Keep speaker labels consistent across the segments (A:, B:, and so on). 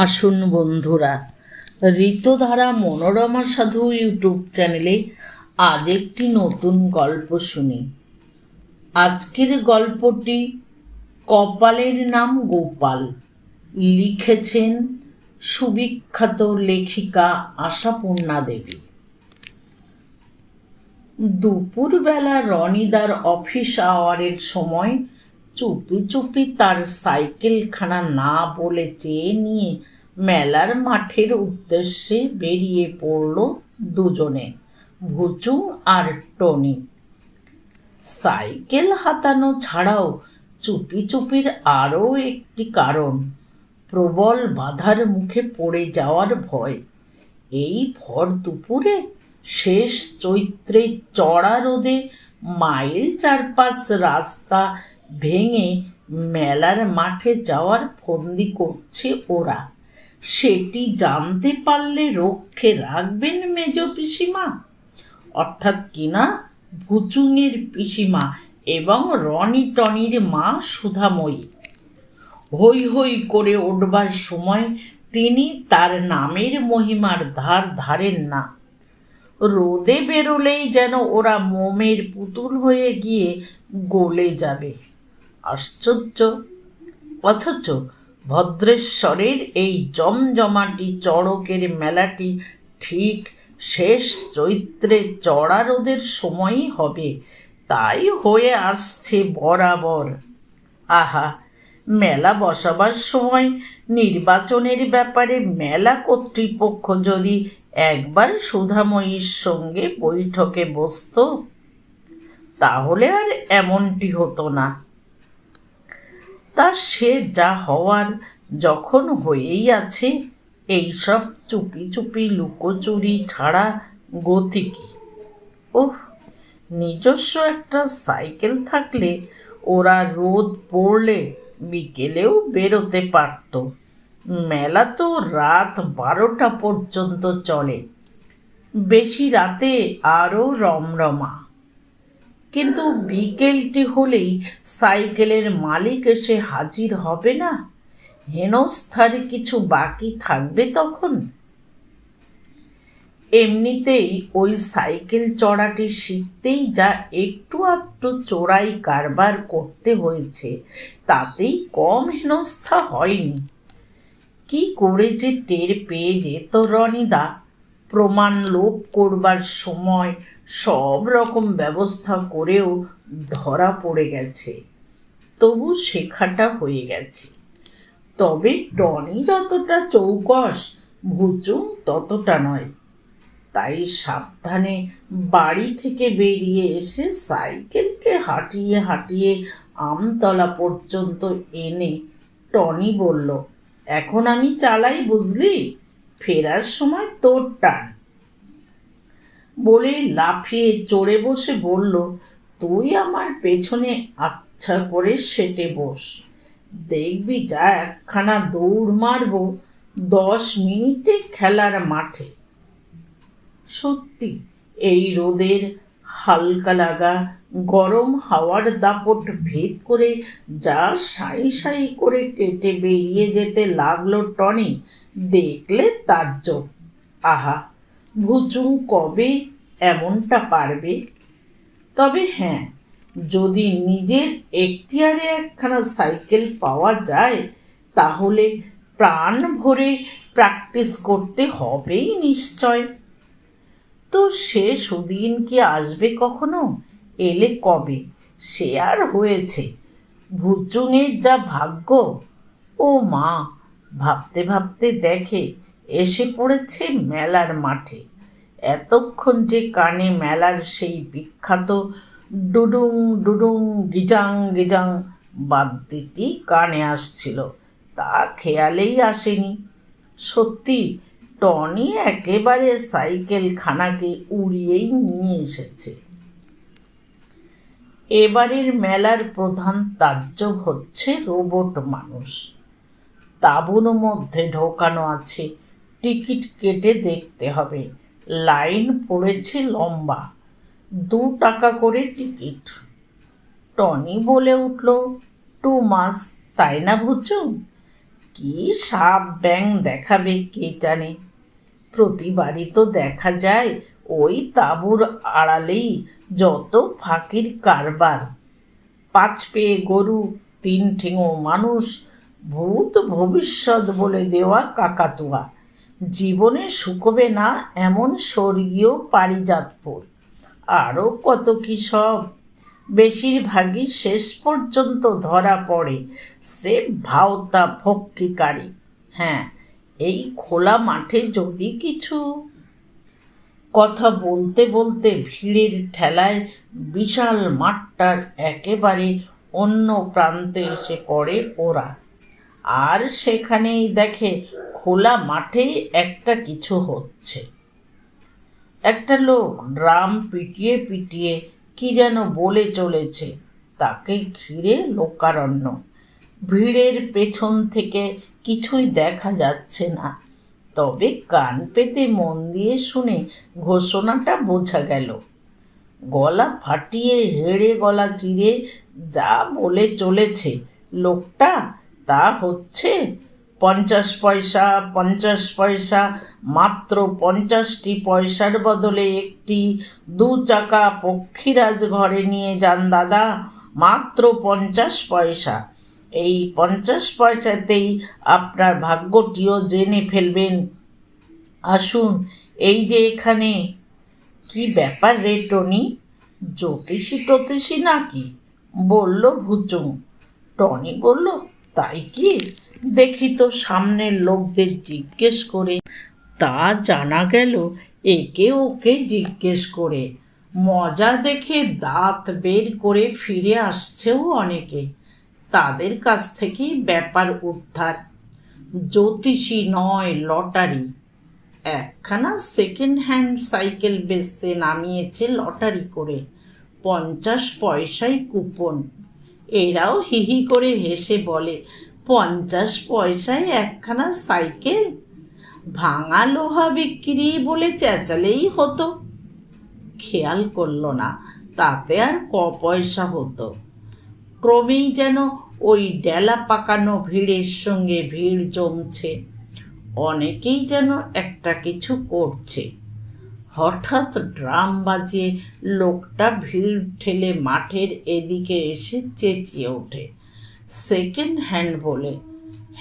A: আসুন বন্ধুরা, ঋতুধারা মনোরমা সাধু ইউটিউব চ্যানেলে আজ একটি নতুন গল্প শুনি। আজকের গল্পটি কপালের নাম গোপাল। লিখেছেন সুবিখ্যাত লেখিকা আশাপূর্ণা দেবী। দুপুরবেলা রনিদার অফিস আওয়ারের সময় চুপি চুপি তার সাইকেলখানা না বলে চেয়ে নিয়ে মেলার মাঠের উদ্দেশ্যে বেরিয়ে পড়ল দুজনে, ভুচু আর টনি। সাইকেল হাতানো ছাড়াও চুপি চুপির আরও একটি কারণ, প্রবল বাধার মুখে পড়ে যাওয়ার ভয়। এই ভর দুপুরে শেষ চৈত্রে চড়া রোদে মাইল চারপাশ রাস্তা ভেঙে মেলার মাঠে যাওয়ার ফন্দি করছে ওরা। সেটি জানতে পারলে রক্ষে রাখবেন মেজ পিসিমা। অর্থাৎ কিনা? ভুচুঙের পিসিমা এবং রনি টনির মা সুধাময়ী। হই হই করে উঠবার সময় তিনি তার নামের মহিমার ধার ধারেন না। রোদে বেরোলেই যেন ওরা মোমের পুতুল হয়ে গিয়ে গলে যাবে। আশ্চর্য। অথচ ভদ্রেশ্বরের এই জমজমাটি চড়কের মেলাটি ঠিক শেষ চৈত্রে চড়া রোদের সময়ই হবে। তাই হয়ে আসছে বরাবর। আহা, মেলা বসাবার সময় নির্বাচনের ব্যাপারে মেলা কর্তৃপক্ষ যদি একবার সুধাময়ীর সঙ্গে বৈঠকে বসত, তাহলে আর এমনটি হতো না। তা সে যা হওয়ার যখন হয়েই আছে, এইসব চুপি চুপি লুকোচুরি ছাড়া গতি কি? ওহ, নিজস্ব একটা সাইকেল থাকলে ওরা রোদ পড়লে বিকেলেও বেরোতে পারত। মেলা তো রাত বারোটা পর্যন্ত চলে। বেশি রাতে আরও রমরমা। কিন্তু বিকেলটি হলেই সাইকেলের মালিক এসে হাজির হবে না? হেনস্থারে কিছু বাকি থাকবে তখন? এমনিতেই ওই সাইকেল চড়াটি শিখতেই যা একটু আধটু চোরাই কারবার করতে হয়েছে, তাতেই কম হেনস্থা হয়নি। কি করে যে টের পেয়ে যেত রনিদা, প্রমাণ লোপ করবার সময় সব রকম ব্যবস্থা করেও ধরা পড়ে গেছে। তবু শেখাটা হয়ে গেছে। তবে টনি যতটা চৌকস, ভুচুং ততটা নয়। তাই সাবধানে বাড়ি থেকে বেরিয়ে এসে সাইকেলকে হাঁটিয়ে হাঁটিয়ে আমতলা পর্যন্ত এনে টনি বলল, এখন আমি চালাই, বুঝলি? ফেরার সময় তোর টান। বলে লাফিয়ে চড়ে বসে বলল, তুই আমার পেছনে আচ্ছা করে সেটে বস। দেখবি যা একখানা দৌড় মারব দশ মিনিটে খেলার মাঠে। সত্যি, এই রোদের হালকা লাগা গরম হাওয়ার দাপট ভেদ করে যা সাই সাই করে কেটে বেরিয়ে যেতে লাগল টনি। দেখলে তাজ্জব। আহা ভুচুং কবে এমনটা পারবে? তবে হ্যাঁ যদি নিজের এখতিয়ারে একখানা সাইকেল পাওয়া যায়, তাহলে প্রাণ ভরে প্র্যাকটিস করতে হবেই নিশ্চয়। তো সে সুদিন কি আসবে কখনো? এলে কবে? সে আর হয়েছে। ভুচুঙের যা ভাগ্য। ও মা, ভাবতে ভাবতে দেখে এসে পড়েছে মেলার মাঠে। এতক্ষণ যে কানে মেলার সেই বিখ্যাত ডুডুং ডুডুং গিজাং গিজাং বাদ্যটি কানে আসছিল। তা খেয়ালেই আসেনি। সত্যি, টনি একেবারে সাইকেল খানাকে উড়িয়েই নিয়ে এসেছে। এবারের মেলার প্রধান তাজ্জব হচ্ছে রোবট মানুষ। তাঁবুর মধ্যে ঢোকানো আছে টিকিট কেটে দেখতে হবে। লাইন পড়েছে লম্বা। দু টাকা করে টিকিট। টনি বলে উঠল, টু মাস, তাই না বুঝু কি সাপ ব্যাং দেখাবে কে জানে? প্রতিবারই তো দেখা যায়, ওই তাঁবুর আড়ালেই যত ফাঁকির কারবার। পাঁচ পেয়ে গরু, তিন ঠেঙো মানুষ, ভূত ভবিষ্যৎ বলে দেওয়া কাকাতুয়া। জীবনে শুকোবে না এমন স্বর্গীয় পারিজাতপুর। আরও কত কি সব। বেশিরভাগই শেষ পর্যন্ত ধরা পড়ে স্রেফ ভাওতা ফক্কিকারী হ্যাঁ এই খোলা মাঠে যদি কিছু। কথা বলতে বলতে ভিড়ের ঠেলায় বিশাল মাঠটার একেবারে অন্য প্রান্তে এসে পড়ে ওরা। আর সেখানেই দেখে খোলা মাঠেই একটা কিছু হচ্ছে। একটা লোক ড্রাম পিটিয়ে পিটিয়ে কি যেন বলে চলেছে, তাকে ঘিরে লোকারণ্য। ভিড়ের পেছন থেকে কিছুই দেখা যাচ্ছে না। তবে কান পেতে মন দিয়ে শুনে ঘোষণাটা বোঝা গেল। গলা ফাটিয়ে হেড়ে গলা চিরে যা বলে চলেছে লোকটা, তা হচ্ছে পঞ্চাশ পয়সা পঞ্চাশ পয়সা, মাত্র পঞ্চাশটি পয়সার বদলে একটি দু চাকা পক্ষীরাজ ঘরে নিয়ে যান দাদা, মাত্র পঞ্চাশ পয়সা। এই পঞ্চাশ পয়সাতেই আপনার ভাগ্যটিও জেনে ফেলবেন। আসুন, এই যে এখানে, কি ব্যাপার রে টনি? জ্যোতিষী টতিষী নাকি? বলল ভুচুং টনি বলল, তাই কি? দেখি তো সামনের লোকদের জিজ্ঞেস করে, তা জানা গেল একে ওকে জিজ্ঞেস করে। মজা দেখে দাঁত বের করে ফিরে আসছেও অনেকে। তাদের কাছ থেকেই ব্যাপার উদ্ধার। জ্যোতিষী নয়, লটারি। একখানা সেকেন্ড হ্যান্ড সাইকেল বেচতে নামিয়েছে লটারি করে। পঞ্চাশ পয়সায় কুপন। এরাও হিহি করে হেসে বলে পঞ্চাশ পয়সায় একখানা সাইকেল, ভাঙা লোহা বিক্রি বলে চেঁচালেই হতো। খেয়াল করল না, তাতে আর ক পয়সা হতো। ক্রমেই যেন ওই ডেলা পাকানো ভিড়ের সঙ্গে ভিড় জমছে। অনেকেই যেন একটা কিছু করছে। হঠাৎ ড্রাম বাজিয়ে লোকটা ভিড় ঠেলে মাঠের এদিকে এসে চেঁচিয়ে ওঠে। সেকেন্ড হ্যান্ড বলে।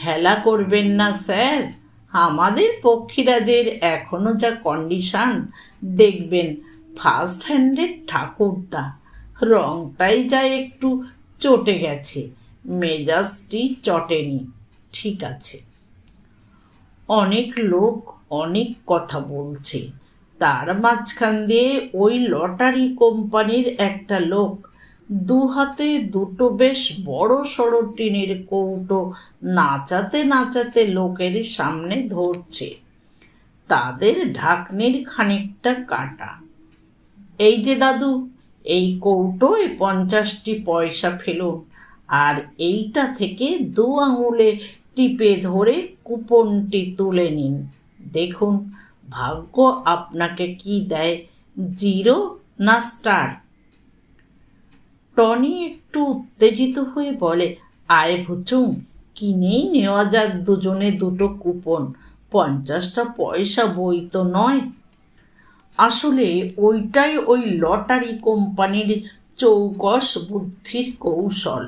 A: হেলা করবেন না, স্যার। আমাদের পক্ষীরাজের এখনও যা কন্ডিশন দেখবেন ফার্স্ট হ্যান্ডের ঠাকুরদা। রংটাই যা একটু চটে গেছে, মেজাজটি চটেনি। ঠিক আছে। অনেক লোক অনেক কথা বলছে। তার মাঝখান দিয়ে ওই লটারি কোম্পানির একটা লোক দু হাতে দুটো বেশ বড় সড়ো টিনের কৌটো নাচাতে নাচাতে লোকের সামনে ধরছে। তাদের ঢাকনির খানিকটা কাটা। এই যে দাদু, এই কৌটোয় পঞ্চাশটি পয়সা ফেলুন আর এইটা থেকে দু আঙুলে টিপে ধরে কুপনটি তুলে নিন। দেখুন, ভাগ্য আপনাকে কি দেয়, জিরো না স্টার? টনি একটু উত্তেজিত হয়ে বলে, আয় ভুচুং, কিনেই নেওয়া যাক দুজনে দুটো কুপন। পঞ্চাশটা পয়সা বই তো নয়। আসলে ওইটাই ওই লটারি কোম্পানির চৌকস বুদ্ধির কৌশল।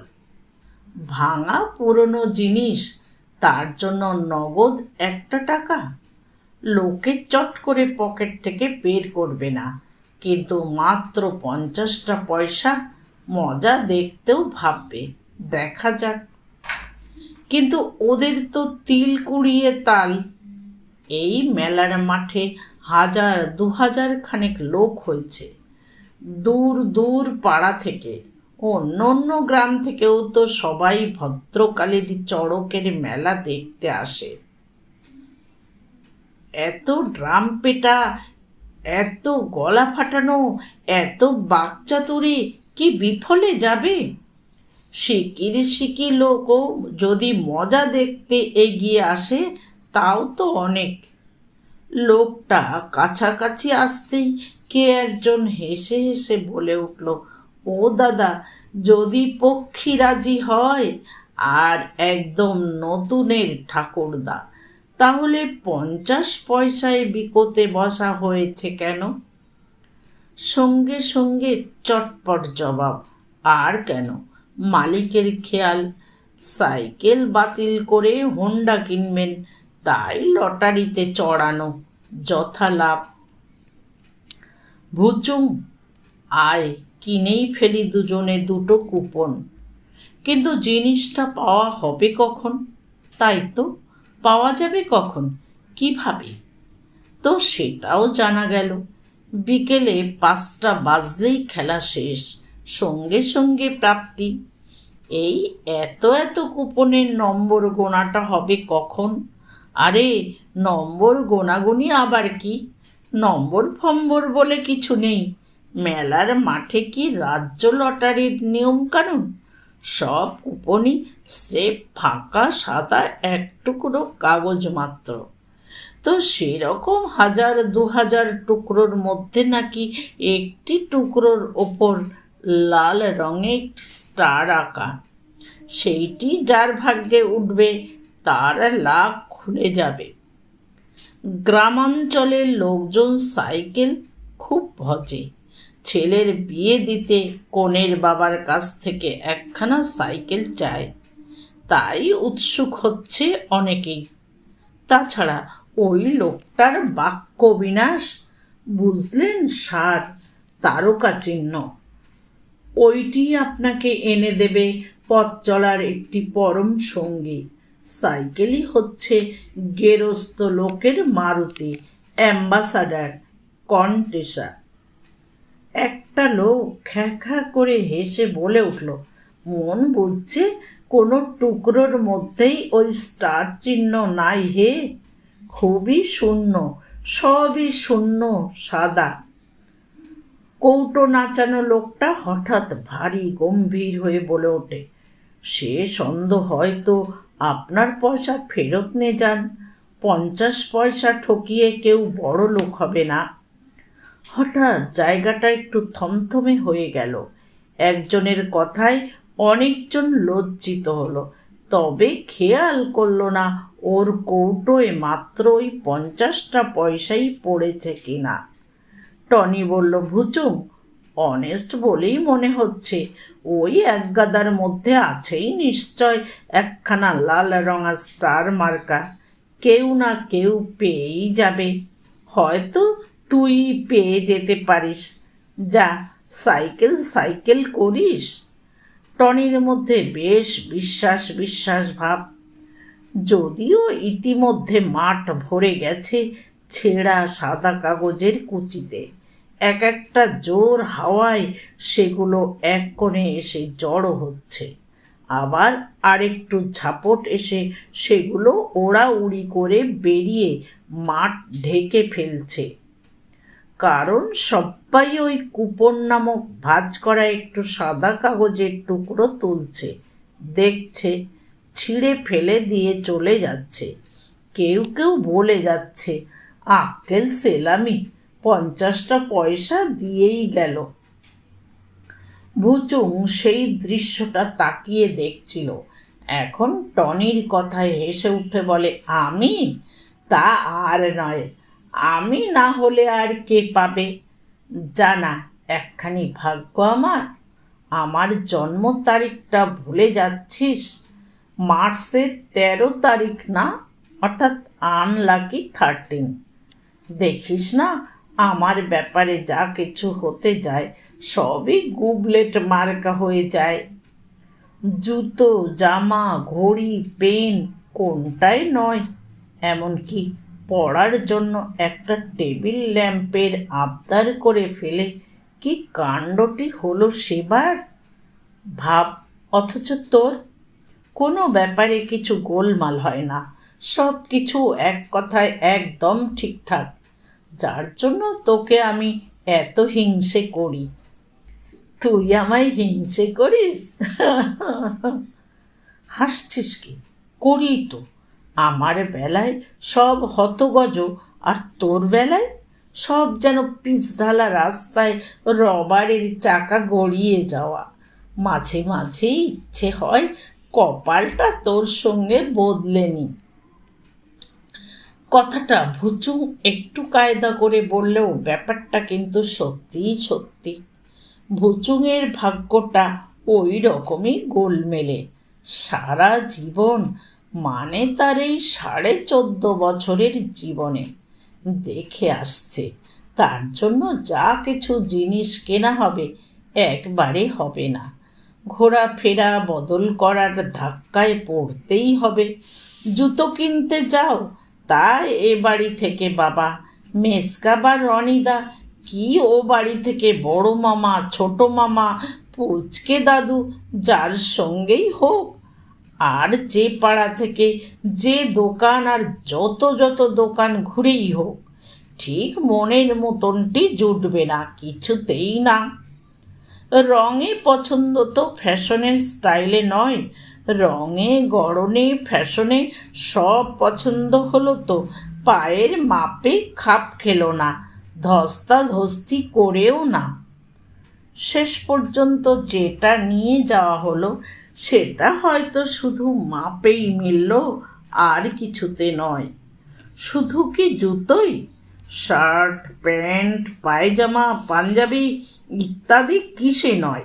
A: ভাঙা পুরনো জিনিস, তার জন্য নগদ একটা টাকা? লোকে চট করে পকেট থেকে বের করবে না, কিন্তু মাত্র পঞ্চাশটা পয়সা মজা দেখতেও ভাববে, দেখা যাক। কিন্তু ওদের তো তিল কুড়িয়ে তাল। এই মেলার মাঠে হাজার দু হাজার খানেক লোক হয়েছে। দূর দূর পাড়া থেকে, অন্য অন্য গ্রাম থেকেও তো সবাই ভদ্রকালীর চড়কের মেলা দেখতে আসে। এত ড্রাম পেটা, এত গলা ফাটানো, এত বাকচাতুরি কি বিফলে যাবে? শিকির শিকি লোকও যদি মজা দেখতে এগিয়ে আসে, তাও তো অনেক। লোকটা কাছাকাছি আসতেই কে একজন হেসে হেসে বলে উঠল, ও দাদা, যদি পক্ষী রাজি হয়, আর একদম নতুনের ঠাকুরদা, তাহলে পঞ্চাশ পয়সায় বিকোতে বসা হয়েছে কেন? সঙ্গে সঙ্গে চটপট জবাব। আর কেন? মালিকের খেয়াল। সাইকেল বাতিল করে হোন্ডা কিনবেন, তাই লটারিতে চড়ানো যথা লাভ। ভুচুম, আয়, কিনেই ফেলি দুজনে দুটো কুপন। কিন্তু জিনিসটা পাওয়া হবে কখন? তাই তো, পাওয়া যাবে কখন? কীভাবে? তো সেটাও জানা গেল। বিকেলে পাঁচটা বাজলেই খেলা শেষ। সঙ্গে সঙ্গে প্রাপ্তি। এই এত এত কুপনের নম্বর গোনাটা হবে কখন? আরে, নম্বর গোনাগুনি আবার কি? নম্বর ফম্বর বলে কিছু নেই। মেলার মাঠে কি রাজ্য লটারির নিয়ম কানুন সব কুপনই স্রেফ ফাঁকা, সাদা এক টুকরো কাগজ মাত্র। তো সেরকম হাজার দু হাজার টুকরোর মধ্যে নাকি একটি টুকরোর ওপর লাল রঙে একটি স্টার আঁকা। সেইটি যার ভাগ্যে উঠবে, তার লাখ খুলে যাবে। গ্রামাঞ্চলের লোকজন সাইকেল খুব ভজে। ছেলের বিয়ে দিতে কনের বাবার কাছ থেকে একখানা সাইকেল চায়। তাই উৎসুক হচ্ছে অনেকেই। তাছাড়া ওই লোকটার বাক্য বিনাশ, বুঝলেন সার? তারকা চিহ্ন। ওইটি আপনাকে এনে দেবে পথ চলার একটি পরম সঙ্গী। সাইকেলই হচ্ছে গেরস্ত লোকের মারুতি, অ্যাম্বাসাডার কন্টেসা একটা লোক খ্যা খ্যা করে হেসে বলে উঠল, মন বুঝছে কোনো টুকরোর মধ্যেই ওই স্টার চিহ্ন নাই হে? খুবই শূন্য, সবই শূন্য সাদা। কৌটো নাচানো লোকটা হঠাৎ ভারী গম্ভীর হয়ে বলে ওঠে, সে সন্দ হয়তো আপনার পয়সা ফেরত নিয়ে যান, পঞ্চাশ পয়সা ঠকিয়ে কেউ বড় লোক হবে না। হঠাৎ জায়গাটা একটু থমথমে হয়ে গেল। একজনের কথায় অনেকজন লজ্জিত হলো, তবে খেয়াল করল না ওর কৌটোয় মাত্র ওই পঞ্চাশটা পয়সাই পড়েছে কিনা। টনি বলল ভুচুম অনেস্ট বলেই মনে হচ্ছে। ওই এক গাদার মধ্যে আছেই নিশ্চয় একখানা লাল রঙা স্টার মার্কা কেউ না কেউ পেয়েই যাবে। হয়তো তুই পেয়ে যেতে পারিস। যা, সাইকেল সাইকেল করিস? টনির মধ্যে বেশ বিশ্বাস বিশ্বাস ভাব যদিও ইতিমধ্যে মাঠ ভরে গেছে ছেঁড়া সাদা কাগজের কুচিতে। এক একটা জোর হাওয়ায় সেগুলো এক কোণে এসে জড়ো হচ্ছে। আবার আরেকটু ঝাপট এসে সেগুলো ওড়া উড়ি করে বেরিয়ে মাঠ ঢেকে ফেলছে। কারণ সবাই ওই কুপন নামক ভাজ করা একটু সাদা কাগজের টুকরো তুলছে। দেখছে ছিঁড়ে ফেলে দিয়ে চলে যাচ্ছে। কেউ কেউ বলে যাচ্ছে, আক্কেল সেলামি, পঞ্চাশটা পয়সা দিয়েই গেল। ভুচুং সেই দৃশ্যটা তাকিয়ে দেখছিল। এখন টনির কথায় হেসে উঠে বলে, আমি? তা আর নয়। আমি না হলে আর কে পাবে? জানা, একখানি ভাগ্য আমার। আমার জন্ম তারিখটা ভুলে যাচ্ছিস? মার্চের তেরো তারিখ না, অর্থাৎ আনলাকি থার্টিন দেখিস না, আমার ব্যাপারে যা কিছু হতে যায়, সবই গুবলেট মার্কা হয়ে যায়। জুতো, জামা, ঘড়ি, পেন কোনটাই নয়, এমনকি পড়ার জন্য একটা টেবিল ল্যাম্পের আবদার করে ফেলে কি কাণ্ডটি হলো সেবার? ভাব অথচ তোর কোনো ব্যাপারে কিছু গোলমাল হয় না। সব কিছু এক কথায় একদম ঠিকঠাক। যার জন্য তোকে আমি এত হিংসে করি। তুই আমায় হিংসে করিস? হাসছিস কি? করি তো। আমার বেলায় সব হতগজ, আর তোর বেলায়? সব যেন পিচ ঢালা রাস্তায় রবারের চাকা গড়িয়ে যাওয়া। মাঝে মাঝে ইচ্ছে হয় কপালটা তোর সঙ্গে বদলেনি। কথাটা ভুচুং একটু কায়দা করে বললেও ব্যাপারটা কিন্তু সত্যিই সত্যি। ভুচুংয়ের ভাগ্যটা ওই রকমই গোলমেলে। সারা জীবন মানে তার এই সাড়ে চোদ্দ বছরের জীবনে। দেখে আসছে, তার জন্য যা কিছু জিনিস কেনা হবে একবারে হবে না। ঘোরাফেরা বদল করার ধাক্কায় পড়তেই হবে। জুতো কিনতে যাও। তা এ বাড়ি থেকে বাবা। মেসকা বা রনিদা, কি ও বাড়ি থেকে বড় মামা, ছোট মামা, পুচকে দাদু, যার সঙ্গেই হোক। আর যে পাড়া থেকে যে দোকান আর যত যত দোকান ঘুরেই হোক, ঠিক মনের মতনটি জুটবে না, কিছুতেই না। রঙে পছন্দ তো ফ্যাশনের স্টাইলে নয়। রঙে, গড়নে, ফ্যাশনে সব পছন্দ হলো তো। পায়ের মাপে খাপ খেলো না ধস্তা ধস্তি করেও না। শেষ পর্যন্ত যেটা নিয়ে যাওয়া হলো, সেটা হয়তো শুধু মাপেই মিলল, আর কিছুতে নয়। শুধু কি জুতোই? শার্ট, প্যান্ট, পায়জামা, পাঞ্জাবি ইত্যাদি কিসে নয়।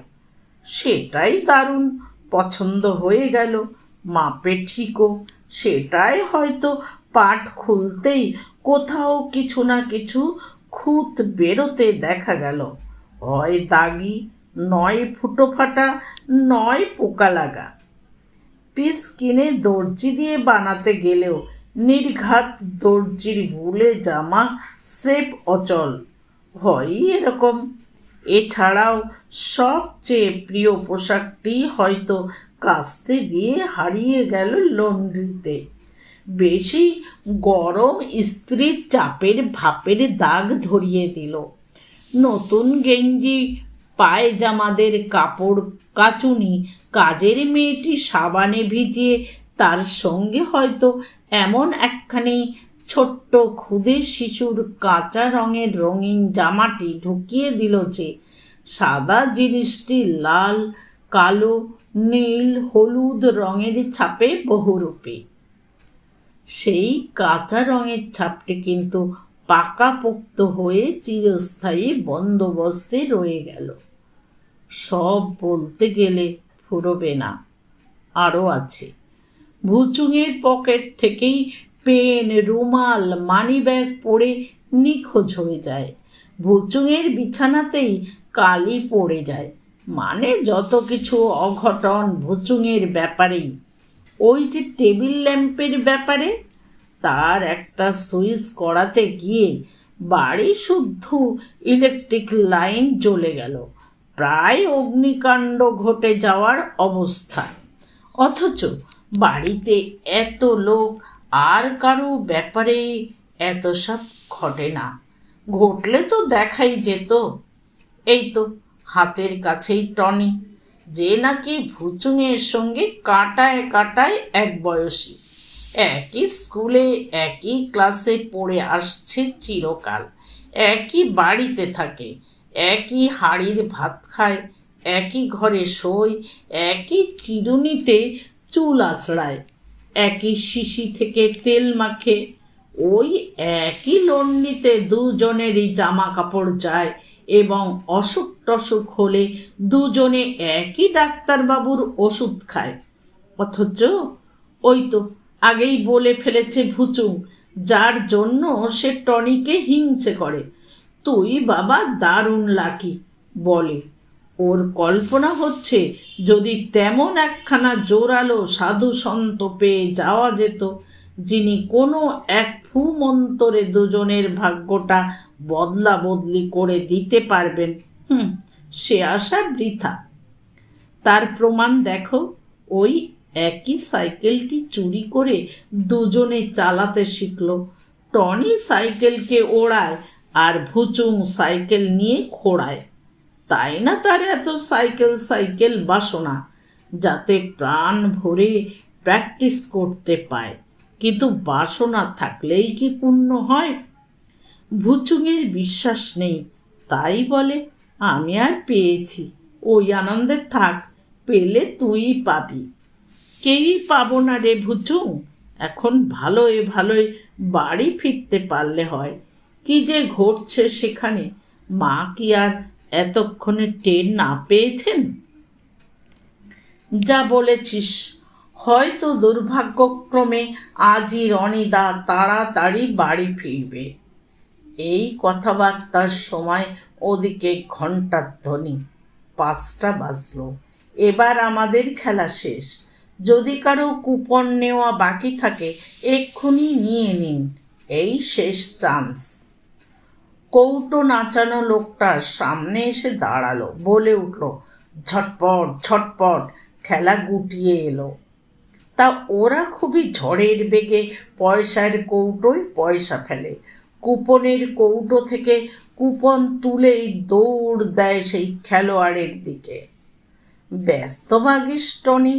A: সেটাই দারুণ। পছন্দ হয়ে গেল। মাপে ঠিকও সেটাই হয়তো পাট খুলতেই কোথাও কিছু না কিছু খুঁত বেরোতে দেখা গেল। হয় দাগি, নয় ফুটো ফাটা, নয় পোকা লাগা। পিস কিনে দর্জি দিয়ে বানাতে গেলেও নির্ঘাত দর্জির ভুলে জামা স্রেপ অচল। হয়ই এরকম। এছাড়াও সবচেয়ে প্রিয় পোশাকটি হয়তো কাস্তে দিয়ে হারিয়ে গেল লন্ড্রিতে। বেশি গরম স্ত্রীর চাপের ভাপের দাগ ধরিয়ে দিল। নতুন গেঞ্জি, পায়জামাদের কাপড় কাচুনি, কাজের মেয়েটি সাবানে ভিজিয়ে তার সঙ্গে হয়তো এমন একখানি ছোট্ট ক্ষুদে শিশুর কাঁচা রঙের রঙিন জামাটি ঢুকিয়ে দিল যে সাদা জিনিসটি লাল, কালো, নীল, হলুদ রঙের ছাপে বহুরূপে। সেই কাঁচা রঙের ছাপটি কিন্তু পাকাপোক্ত হয়ে চিরস্থায়ী বন্দোবস্তে রয়ে গেল। সব বলতে গেলে ফুরবে না, আরও আছে। ভুচুঙের পকেট থেকেই পেন, রুমাল মানি ব্যাগ পড়ে নিখোঁজ হয়ে যায়। ভুচুঙের বিছানাতেই কালি পড়ে যায়। মানে যত কিছু অঘটন ভুচুঙের ব্যাপারেই। ওই যে টেবিল ল্যাম্পের ব্যাপারে, তার একটা সুইচ করাতে গিয়ে বাড়ি শুদ্ধ ইলেকট্রিক লাইন জ্বলে গেল। প্রায় অগ্নিকাণ্ড ঘটে যাওয়ার অবস্থা। অথচ বাড়িতে এত লোক, আর কারও ব্যাপারে এত সব ঘটে না। ঘটলে তো দেখাই যেত। এই তো হাতের কাছেই টনি, যে নাকি ভুচুঙের সঙ্গে কাটায় কাটায় এক বয়সী। একই স্কুলে, একই ক্লাসে পড়ে আসছে চিরকাল। একই বাড়িতে থাকে, একই হাড়ির ভাত খায়, একই ঘরে শোয়, একই চিরুনিতে চুল আছড়ায়, একই শিশি থেকে তেল মাখে, ওই একই লন্ডিতে দুজনেরই জামা কাপড় যায় এবং অসুখ টসুখ হলে দুজনে একই ডাক্তারবাবুর ওষুধ খায়। অথচ ওই তো আগেই বলে ফেলেছে ভুচুং, যার জন্য সে টনিকে হিংসে করে। তুই বাবা দারুণ লাকি বলে। ওর কল্পনা হচ্ছে যদি তেমন একখানা জোরালো সাধু সন্ত পেয়ে যাওয়া যেত, যিনি কোনো এক ফু মন্তরে দুজনের ভাগ্যটা বদলা বদলি করে দিতে পারবেন। হুম, সে আশা বৃথা। তার প্রমাণ দেখো, ওই একই সাইকেলটি চুরি করে দুজনে চালাতে শিখল। টনি সাইকেলকে ওড়ায় আর ভুচুং সাইকেল নিয়ে খোড়ায়। তাই না তার এত সাইকেল সাইকেল বাসনা? যাতে প্রাণ ভরে প্র্যাকটিস করতে পায়। কিন্তু বাসনা থাকলেই কি পূর্ণ হয়? ভুচুঙের বিশ্বাস নেই। তাই বলে, আমি আর পেয়েছি। ওই আনন্দে থাক, পেলে তুই পাবি। কেউই পাবো না রে ভুচুং? এখন ভালোই ভালোই বাড়ি ফিরতে পারলে হয়। কি যে ঘটছে সেখানে? মা কি আর এতক্ষণে টের না পেয়েছেন? যা বলেছিস। হয়তো দুর্ভাগ্যক্রমে আজই রনিদা তাড়াতাড়ি বাড়ি ফিরবে। এই কথাবার্তার সময় ওদিকে ঘণ্টার ধ্বনি, পাঁচটা বাজলো। এবার আমাদের খেলা শেষ। যদি কারও কুপন নেওয়া বাকি থাকে, এক্ষুনি নিয়ে নিন। এই শেষ চান্স। কৌটো নাচানো লোকটা সামনে এসে দাঁড়াল, বলে উঠল, ঝটপট ঝটপট, খেলা গুটিয়ে এলো। তা ওরা খুবই ঝড়ের বেগে পয়সার কৌটোয় পয়সা ফেলে। কুপনের কৌটো থেকে কুপন তুলেই দৌড় দেয় সেই খেলোয়াড়ের দিকে। ব্যস্তভাগী টনি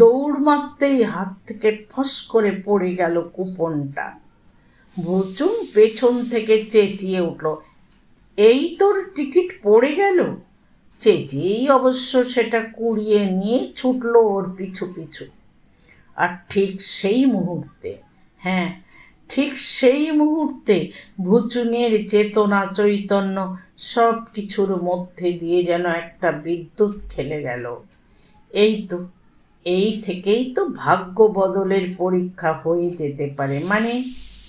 A: দৌড় মারতেই হাত থেকে ফস করে পড়ে গেল কুপনটা। ভুচুম পেছন থেকে চেঁচিয়ে উঠল, এই তোর টিকিট পড়ে গেল? চেঁচিয়েই অবশ্য সেটা কুড়িয়ে নিয়ে ছুটল ওর পিছু পিছু। আর ঠিক সেই মুহূর্তে হ্যাঁ ঠিক সেই মুহূর্তে ভুচুনের চেতনা চৈতন্য সব কিছুর মধ্যে দিয়ে যেন একটা বিদ্যুৎ খেলে গেল। এই তো, এই থেকেই তো ভাগ্য বদলের পরীক্ষা হয়ে যেতে পারে। মানে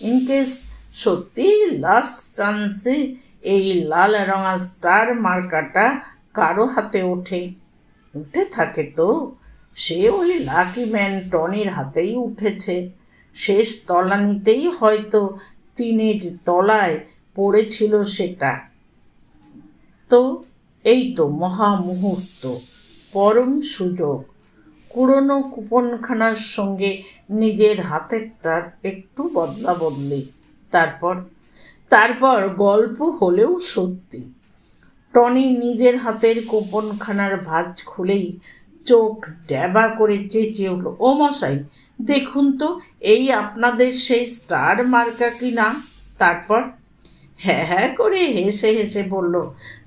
A: ইনকেস সত্যি লাস্ট চান্সে এই লাল রঙা স্টার মার্কাটা কারও হাতে ওঠে, উঠে থাকে তো। সে ওই লাকি ম্যান টনির হাতেই উঠেছে। শেষ তলানিতেই হয়তো তিনের তলায় পড়েছিল সেটা। তো এই তো মহা মুহূর্ত পরম সুযোগ। পুরনো কুপনখানার সঙ্গে নিজের হাতেরটার একটু বদলা বদলি তারপর তারপর গল্প হলেও সত্যি। টনি নিজের হাতের কুপনখানার ভাঁজ খুলেই চোখ ড্যাবা করে চেঁচিয়ে উঠল, ও মশাই, দেখুন তো, এই আপনাদের সেই স্টার মার্কা কি না? তারপর হ্যাঁ হ্যাঁ করে হেসে হেসে বলল,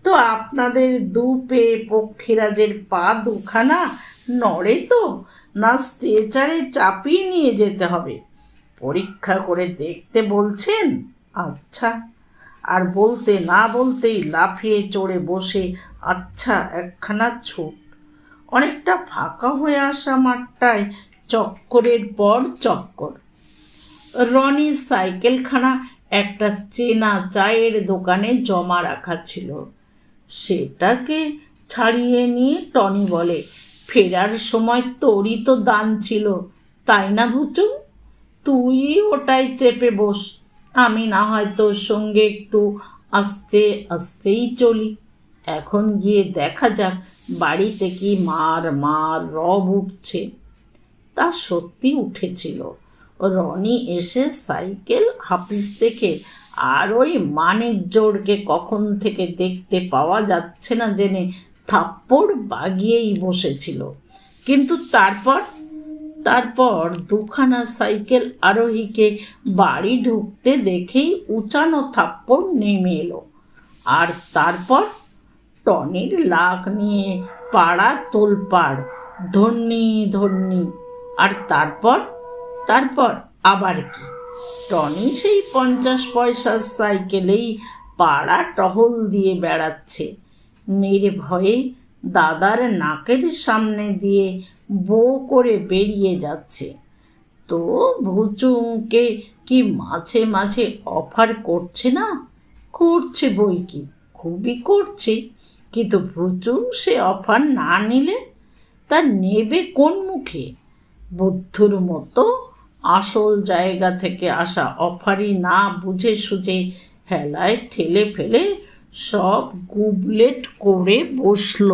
A: তো আপনাদের দু পেয়ে পক্ষীরাজের পা দুখানা নড়ে তো? না স্ট্রেচারে চাপিয়ে নিয়ে যেতে হবে? পরীক্ষা করে দেখতে বলছেন? আচ্ছা। আর বলতে না বলতেই লাফিয়ে চড়ে বসে আচ্ছা একখানা ছুট অনেকটা ফাঁকা হয়ে আসা মাঠটায় চক্করের পর চক্কর। রনি সাইকেলখানা একটা চেনা চায়ের দোকানে জমা রাখা ছিল। সেটাকে ছাড়িয়ে নিয়ে টনি বলে, ফেরার সময় তোরই তো দান ছিল, তাই না ভুচু তুই ওটাই চেপে বস, আমি না হয় তোর সঙ্গে একটু আস্তে আস্তেই চলি। এখন গিয়ে দেখা যাক বাড়িতে কি মার মার রব উঠছে। তা সত্যি উঠেছিল। রনি এসে সাইকেল হাফিস থেকে আর ওই মানিক জোরকে কখন থেকে দেখতে পাওয়া যাচ্ছে না জেনে থাপ্পড় বাগিয়েই বসেছিল। কিন্তু তারপর তারপর দুখানা সাইকেল আরোহীকে বাড়ি ঢুকতে দেখেই উঁচানো থাপ্পড় নেমে এলো। আর তারপর টনির লাখ নিয়ে পাড়া তোলপাড় ধন্যি ধন্যি। আর তারপর? তারপর আবার কি? টনি সেই পঞ্চাশ পয়সার সাইকেলেই পাড়া টহল দিয়ে বেড়াচ্ছে। নির্ভয়ে দাদার নাকের সামনে দিয়ে বো করে বেরিয়ে যাচ্ছে। তো ভুচুকে কি মাঝে মাঝে অফার করছে না? করছে বই কি? খুবই করছে। কিন্তু প্রচুর সে অফার না নিলে তা নেবে কোন মুখে? বুদ্ধুর মতো আসল জায়গা থেকে আসা অফারই না বুঝে সুঝে হেলায় ঠেলে ফেলে সব গুবলেট করে বসল।